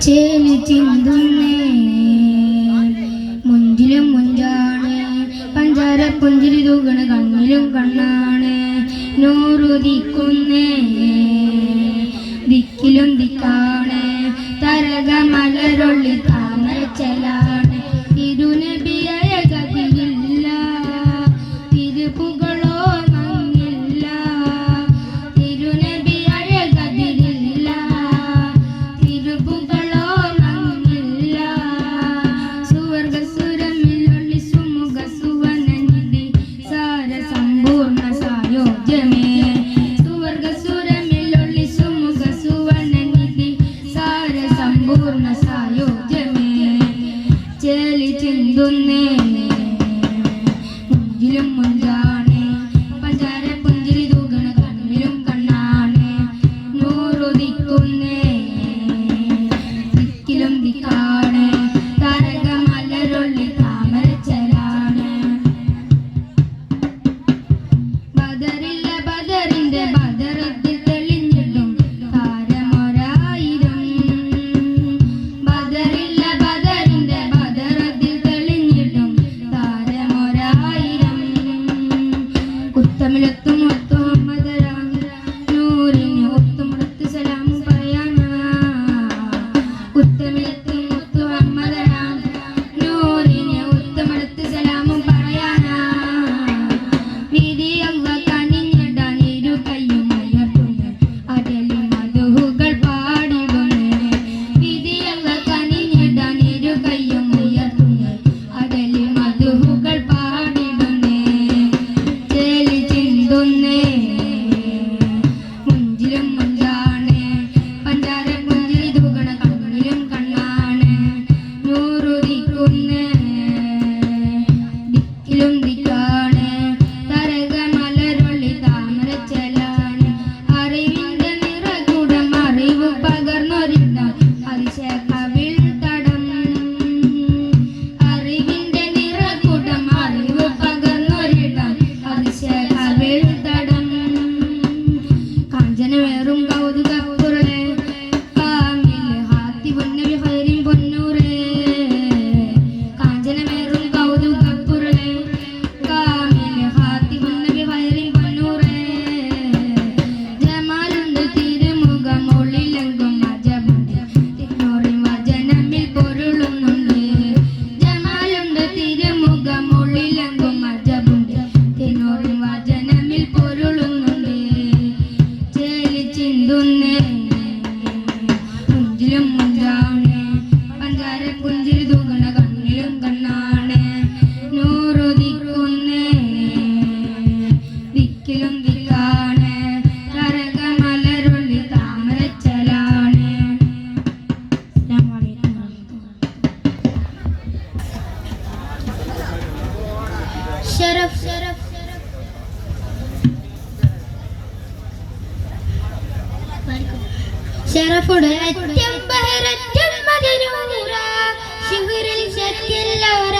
ചേലി ചിന്തുന്നേ. മുഞ്ചിലും മുഞ്ചാണ്. പഞ്ചാര പുഞ്ചിരി തൂകണ് കണ്ണിലും കണ്ണാണ്. നൂറു ദിക്കുന്നേ ദിക്കിലും ദിക്കാണ്. തരക മലരൊള്ളി la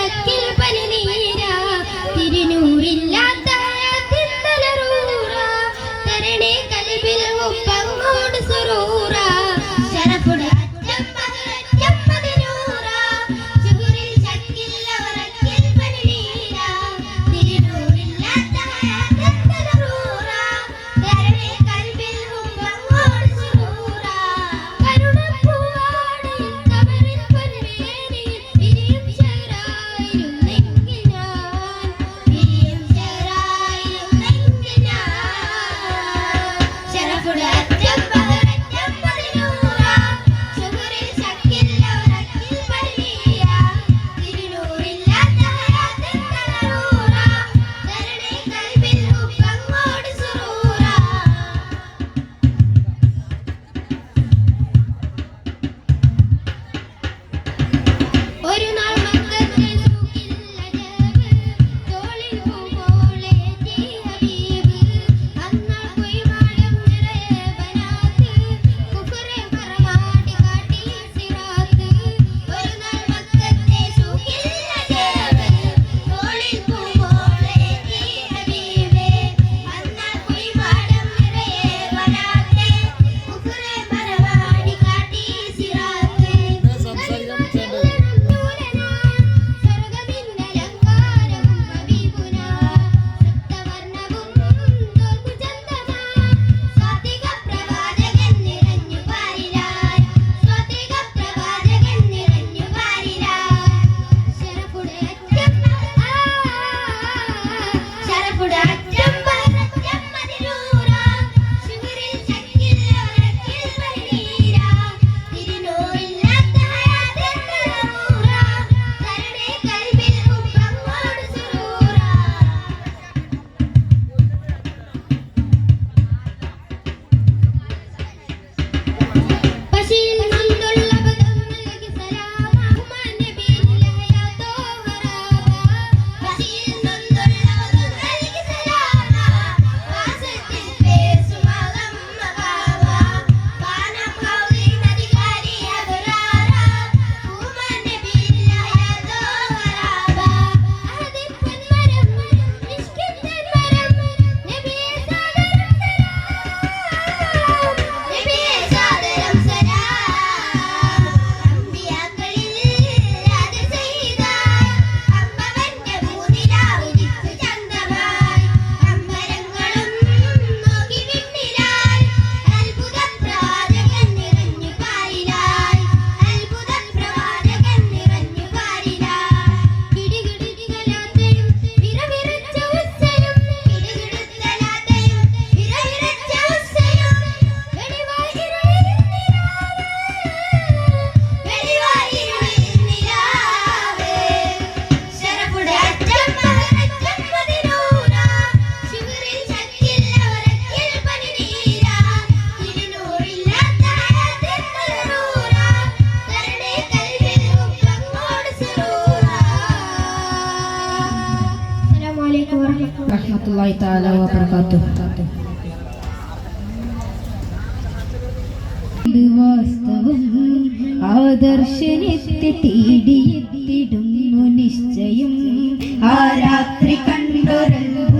റഹ്മത്തുള്ളാഹി തആല നിശ്ചയം. ആ രാത്രി കണ്ടൊരൽഭു